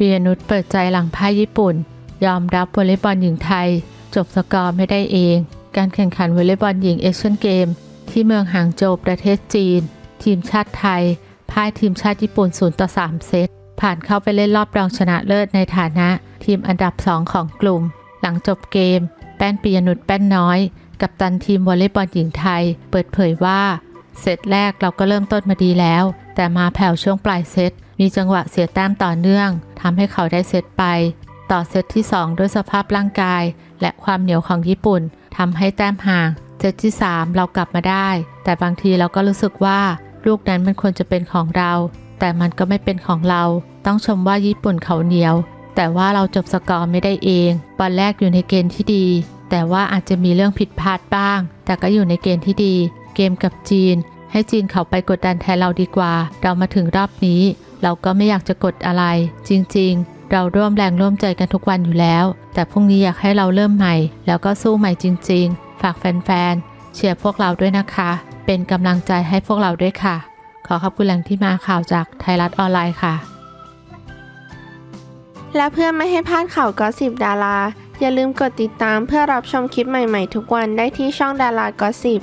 ปียนุชเปิดใจหลังพ่ายญี่ปุ่น ยอมรับวอลเลย์บอลหญิงไทย จบสกอร์ไม่ได้เอง การแข่งขันวอลเลย์บอลหญิงเอเชียนเกม ที่เมืองหางโจวประเทศจีน ทีมชาติไทยพ่ายทีมชาติญี่ปุ่น0ต่อ3เซตผ่านเข้าไปเล่นรอบรองชนะเลิศในฐานะ ทีมอันดับ 2 ของกลุ่ม หลังจบเกม แป้นปียนุชแป้นน้อย กับตันทีมวอลเลย์บอลหญิงไทย เปิดเผยว่าเซตแรกเราก็เริ่มต้นมาดีแล้ว แต่มาแผ่วช่วงปลายเซต มีจังหวะเสียแต้มต่อเนื่องทำให้เขาได้เซตไป ต่อเซตที่ 2 ด้วยสภาพร่างกาย และความเหนียวของญี่ปุ่นทำให้แต้มห่างเซตที่ 3 เรากลับมาได้ แต่บางทีเราก็รู้สึกว่าลูกนั้นมันควรจะเป็นของเรา แต่มันก็ไม่เป็นของเรา ต้องชมว่าญี่ปุ่นเขาเหนียว แต่ว่าเราจบสกอร์ไม่ได้เองบอลแรกอยู่ในเกณฑ์ที่ดี แต่ว่าอาจจะมีเรื่องผิดพลาดบ้าง แต่ก็อยู่ในเกณฑ์ที่ดี เกมกับจีน ให้จีนเขาไปกดดันแทนเราดีกว่า เรามาถึงรอบนี้ เราก็ไม่อยากจะกดอะไร จริง ๆ เราร่วมแรงร่วมใจกันทุกวันอยู่แล้ว แต่พรุ่งนี้อยากให้เราเริ่มใหม่ แล้วก็สู้ใหม่จริง ๆ ฝากแฟนๆเชียร์พวกเราด้วยนะคะ เป็นกำลังใจให้พวกเราด้วยค่ะ ขอขอบคุณแหล่งที่มาข่าวจากไทยรัฐออนไลน์ค่ะ และเพื่อไม่ให้พลาดข่าวก็สิบดาราอย่าลืมกดติดตามเพื่อรับชมคลิปใหม่ๆ ทุกวันได้ที่ช่องดารากอสิบ